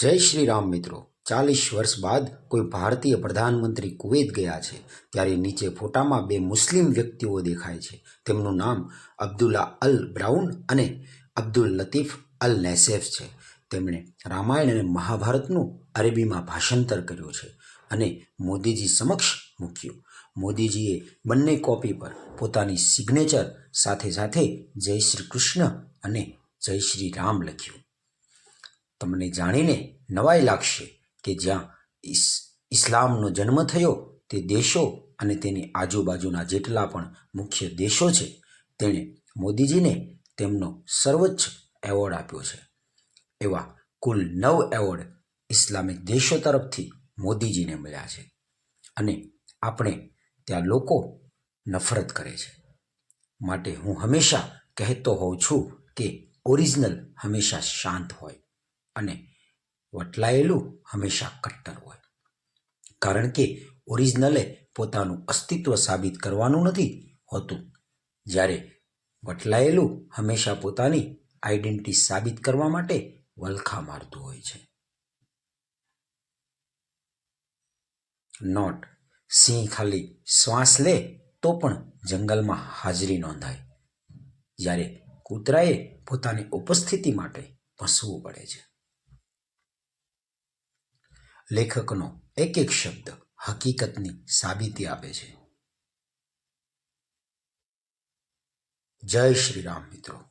જય શ્રી રામ મિત્રો. ચાલીસ વર્ષ બાદ કોઈ ભારતીય પ્રધાનમંત્રી કુવૈત ગયા છે, ત્યારે નીચે ફોટામાં બે મુસ્લિમ વ્યક્તિઓ દેખાય છે. તેમનું નામ અબ્દુલ્લા અલ બ્રાઉન અને અબ્દુલ લતીફ અલ નેસેફ છે. તેમણે રામાયણ અને મહાભારતનું અરેબીમાં ભાષાંતર કર્યું છે અને મોદીજી સમક્ષ મૂક્યું. મોદીજીએ બંને કોપી પર પોતાની સિગ્નેચર સાથે સાથે જય શ્રી કૃષ્ણ અને જય શ્રી રામ લખ્યું. તમને જાણીને નવાઈ લાગશે કે જ્યાં ઇસ, ઇસ્લામનો જન્મ થયો તે દેશો અને તેની આજુબાજુના જેટલા પણ મુખ્ય દેશો છે, તેણે મોદીજીને તેમનો સર્વોચ્ચ એવોર્ડ આપ્યો છે. એવા કુલ નવ એવોર્ડ ઇસ્લામિક દેશો તરફથી મોદીજીને મળ્યા છે અને આપણે ત્યાં લોકો નફરત કરે છે. માટે હું હંમેશા કહેતો હોઉં છું કે ઓરિજિનલ હંમેશા શાંત હોય. અને વટલાયેલું હંમેશા કટ્ટર હોય. કારણ કે ઓરિજિનલે પોતાનું અસ્તિત્વ સાબિત કરવાનું નથી હોતું. જ્યારે વટલાયેલું હંમેશા પોતાની આઈડેન્ટિટી સાબિત કરવા માટે વલખા મારતું હોય છે. નોટ. સિંહ ખાલી શ્વાસ લે તો પણ જંગલમાં હાજરી નોંધાય. જ્યારે કૂતરાએ પોતાની ઉપસ્થિતિ માટે ભસવું પડે છે. લેખકનો એક એક શબ્દ હકીકતની સાબિતી આપે છે. જય શ્રી રામ મિત્રો.